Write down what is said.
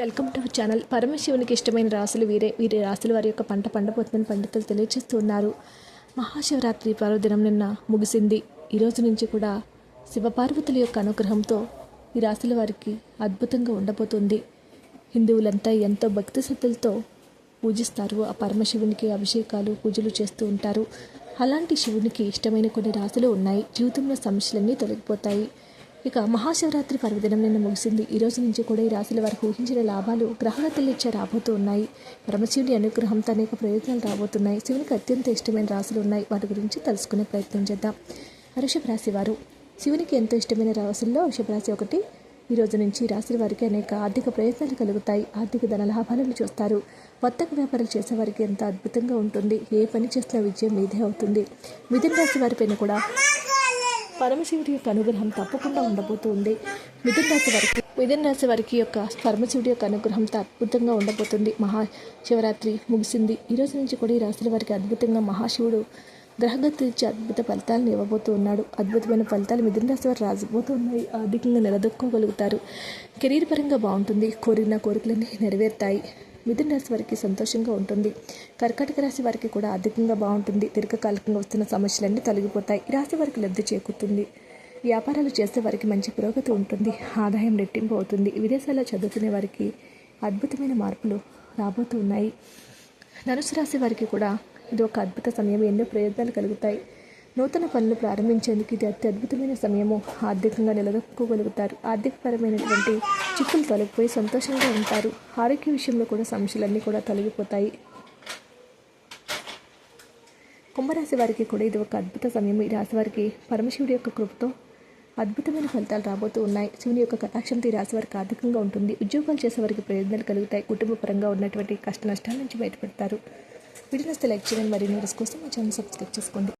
Welcome to channel. పరమశివునికి ఇష్టమైన రాసులు వీరే. వీరి రాసులు వారి యొక్క పంట పండబోతుందని పండితులు తెలియజేస్తున్నారు. మహాశివరాత్రి పర్వదినం నిన్న ముగిసింది. ఈరోజు నుంచి కూడా శివపార్వతుల యొక్క అనుగ్రహంతో ఈ రాశుల వారికి అద్భుతంగా ఉండబోతుంది. హిందువులంతా ఎంతో భక్తి శ్రద్ధలతో పూజిస్తారు. ఆ పరమశివునికి అభిషేకాలు పూజలు చేస్తూ ఉంటారు. అలాంటి శివునికి ఇష్టమైన కొన్ని రాశులు ఉన్నాయి. జీవితంలో సమస్యలన్నీ తొలగిపోతాయి. ఇక మహాశివరాత్రి పర్వదినం నిన్న ముగిసింది. ఈ రోజు నుంచి కూడా ఈ రాశుల వారికి ఊహించిన లాభాలు గ్రహాల తెలియచ్చే రాబోతూ ఉన్నాయి. పరమశివుని అనుగ్రహంతో అనేక ప్రయోజనాలు రాబోతున్నాయి. శివునికి అత్యంత ఇష్టమైన రాశులు ఉన్నాయి. వాటి గురించి తెలుసుకునే ప్రయత్నం చేద్దాం. వృషభ రాశి వారు. శివునికి ఎంతో ఇష్టమైన రాశుల్లో వృషభరాశి ఒకటి. ఈ రోజు నుంచి రాశుల వారికి అనేక ఆర్థిక ప్రయత్నాలు కలుగుతాయి. ఆర్థిక ధన లాభాలను చూస్తారు. వర్తక వ్యాపారాలు చేసే వారికి ఎంత అద్భుతంగా ఉంటుంది. ఏ పని చేసినా విజయం మీదే అవుతుంది. మిథున రాశి వారిపైన కూడా పరమశివుడి యొక్క అనుగ్రహం తప్పకుండా ఉండబోతుంది. మిథున రాశి వారికి మిథున రాశి వారికి యొక్క పరమశివుడి యొక్క అనుగ్రహం అద్భుతంగా ఉండబోతుంది. మహాశివరాత్రి ముగిసింది. ఈ రోజు నుంచి కూడా ఈ రాశుల వారికి అద్భుతంగా మహాశివుడు గ్రహగతి ఇచ్చే అద్భుత ఫలితాలను ఇవ్వబోతూ ఉన్నాడు అద్భుతమైన ఫలితాలు మిథున రాశి వారు రాజబోతూ ఉన్నాయి ఆర్థికంగా నిలదొక్కోగలుగుతారు. కెరీర్ పరంగా బాగుంటుంది. కోరిన కోరికలన్నీ నెరవేరుతాయి. మిథున రాశి వారికి సంతోషంగా ఉంటుంది. కర్కాటక రాశి వారికి కూడా ఆర్థికంగా బాగుంటుంది. దీర్ఘకాలికంగా వస్తున్న సమస్యలన్నీ తొలగిపోతాయి. ఈ రాశి వారికి లబ్ధి చేకూరుతుంది. వ్యాపారాలు చేసే వారికి మంచి పురోగతి ఉంటుంది. ఆదాయం రెట్టింపు అవుతుంది. విదేశాల్లో చదువుకునే వారికి అద్భుతమైన మార్పులు రాబోతూ ఉన్నాయి ధనుసు రాశి వారికి కూడా ఇది ఒక అద్భుత సమయం. ఎన్నో ప్రయోజనాలు కలుగుతాయి. నూతన పనులు ప్రారంభించేందుకు ఇది అతి అద్భుతమైన సమయము. ఆర్థికంగా నిలదొక్కుకోగలుగుతారు ఆర్థికపరమైనటువంటి చిక్కులు తొలగిపోయి సంతోషంగా ఉంటారు. ఆరోగ్య విషయంలో కూడా సమస్యలన్నీ కూడా తొలగిపోతాయి. కుంభరాశి వారికి కూడా ఇది ఒక అద్భుత సమయం ఈ రాశి వారికి పరమశివుడి యొక్క కృపతో అద్భుతమైన ఫలితాలు రాబోతూ ఉన్నాయి. శివుని యొక్క కటాక్షంతో ఈ రాశి వారికి ఆర్థికంగా ఉంటుంది. ఉద్యోగాలు చేసే వారికి ప్రయోజనాలు కలుగుతాయి. కుటుంబ పరంగా ఉన్నటువంటి కష్ట నష్టాల నుంచి బయటపడతారు. వీడియోస్ లైక్ చేయండి. మరియు న్యూస్ కోసం మా ఛానల్ సబ్స్క్రైబ్ చేసుకోండి.